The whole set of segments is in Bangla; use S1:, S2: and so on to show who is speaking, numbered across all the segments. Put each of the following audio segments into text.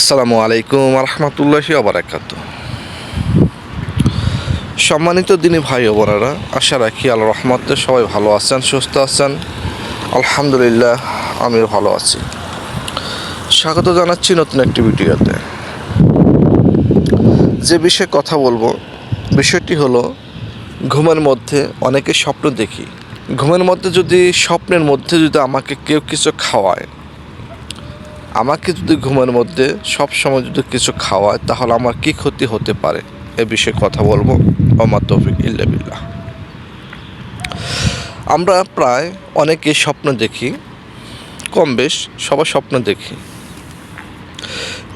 S1: আসসালামু আলাইকুম রহমতুল্লাহি আবরাকাত সম্মানিত দিনী ভাই ও বোনেরা, আশা রাখি আল রহমতে সবাই ভালো আছেন, সুস্থ আছেন। আলহামদুলিল্লাহ, আমিও ভালো আছি। স্বাগত জানাচ্ছি নতুন একটি ভিডিওতে। যে বিষয়ে কথা বলব, বিষয়টি হলো, ঘুমের মধ্যে অনেকে স্বপ্ন দেখি। ঘুমের মধ্যে যদি, স্বপ্নের মধ্যে যদি আমাকে কেউ কিছু খাওয়ায় আমাকে যদি ঘুমের মধ্যে সব সময় যদি কিছু খাওয়ায়, তাহলে আমার কি ক্ষতি হতে পারে? এ বিষয়ে কথা বলব। ওমা তৌফিক ইল্লা বিল্লাহ। আমরা প্রায় অনেকে স্বপ্ন দেখি, কম বেশ সবার স্বপ্ন দেখি।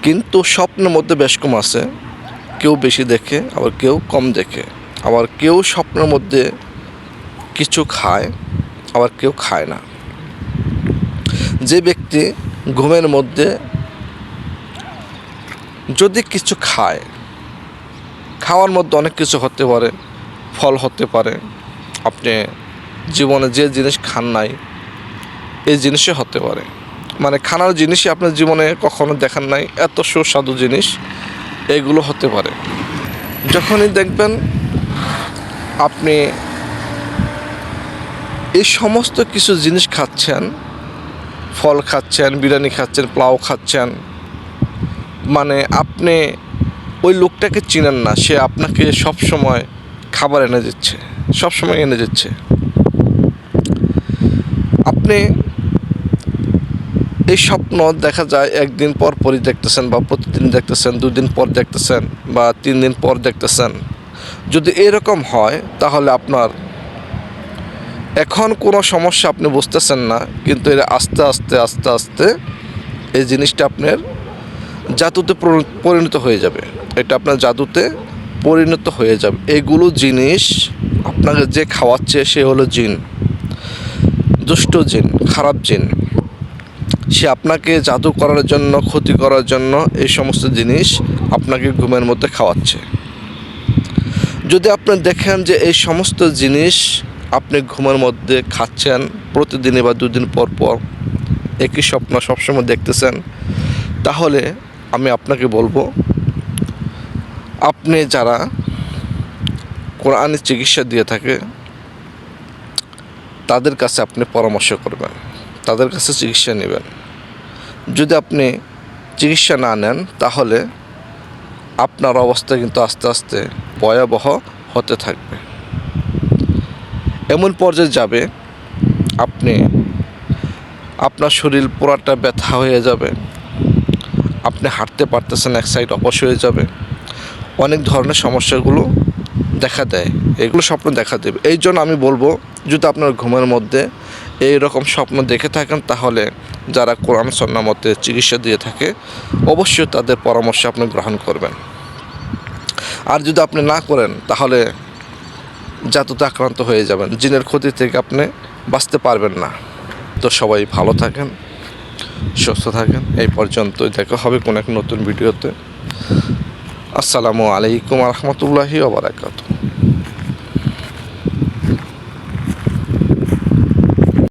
S1: কিন্তু স্বপ্নের মধ্যে বেশ কম আছে। কেউ বেশি দেখে, আবার কেউ কম দেখে। আবার কেউ স্বপ্নের মধ্যে কিছু খায়, আবার কেউ খায় না। যে ব্যক্তি ঘুমের মধ্যে যদি কিছু খায়, খাওয়ার মধ্যে অনেক কিছু হতে পারে, ফল হতে পারে, আপনি জীবনে যে জিনিস খান নাই, এই জিনিসই হতে পারে। মানে খানার জিনিসই আপনার জীবনে কখনো দেখান নাই, এত সুস্বাদু জিনিস, এগুলো হতে পারে। যখনই দেখবেন আপনি এই সমস্ত কিছু জিনিস খাচ্ছেন ফল খাচ্ছেন, বিরিয়ানি খাচ্ছেন, পোলাও খাচ্ছেন। মানে আপনি ওই লোকটাকে চিনেন না, সে আপনাকে সব সময় খাবার এনে দিচ্ছে সব সময় এনে দিচ্ছে। আপনি এই স্বপ্ন দেখা যায় একদিন পর পরই দেখতেছেন বা প্রতিদিন দেখতেছেন, দুদিন পর দেখতেছেন বা তিন দিন পর দেখতেছেন। যদি এরকম হয়, তাহলে আপনার এখন কোনো সমস্যা আপনি বুঝতেছেন না, কিন্তু এটা আস্তে আস্তে আস্তে আস্তে এই জিনিসটা আপনার জাদুতে পরিণত হয়ে যাবে। এটা আপনার জাদুতে পরিণত হয়ে যাবে। এগুলো জিনিস আপনাকে যে খাওয়াচ্ছে সে হলো জিন। দুষ্ট জিন, খারাপ জিন। সে আপনাকে জাদু করার জন্য, ক্ষতি করার জন্য এই সমস্ত জিনিস আপনাকে ঘুমের মধ্যে খাওয়াচ্ছে। যদি আপনি দেখেন যে এই সমস্ত জিনিস আপনি ঘুমের মধ্যে খাচ্ছেন প্রতিদিনই বা দুদিন পর পর একই স্বপ্ন সবসময় দেখতেছেন, তাহলে আমি আপনাকে বলব, আপনি যারা কোরআনের চিকিৎসা দিয়ে থাকে, তাদের কাছে আপনি পরামর্শ করবেন, তাদের কাছে চিকিৎসা নেবেন। যদি আপনি চিকিৎসা না নেন, তাহলে আপনার অবস্থা কিন্তু আস্তে আস্তে ভয়াবহ হতে থাকবে। এমন পর্যায়ে যাবে, আপনি আপনার শরীর পুরাটা ব্যথা হয়ে যাবে, আপনি হাঁটতে পারতেছেন এক সাইড অপস হয়ে যাবে। অনেক ধরনের সমস্যাগুলো দেখা দেয়, এগুলো স্বপ্ন দেখা দেবে। এই জন্য আমি বলব, যদি আপনার ঘুমের মধ্যে এই রকম স্বপ্ন দেখে থাকেন, তাহলে যারা কোরআন সন্না মতে চিকিৎসা দিয়ে থাকে, অবশ্যই তাদের পরামর্শ আপনি গ্রহণ করবেন। আর যদি আপনি না করেন, তাহলে জাতুতে আক্রান্ত হয়ে যাবেন, জিনের ক্ষতি থেকে আপনি বাঁচতে পারবেন না। তো সবাই ভালো থাকেন, সুস্থ থাকেন। এই পর্যন্ত দেখা হবে কোনো এক নতুন ভিডিওতে। আসসালামু আলাইকুম রহমতুল্লাহি ওবরাকাতু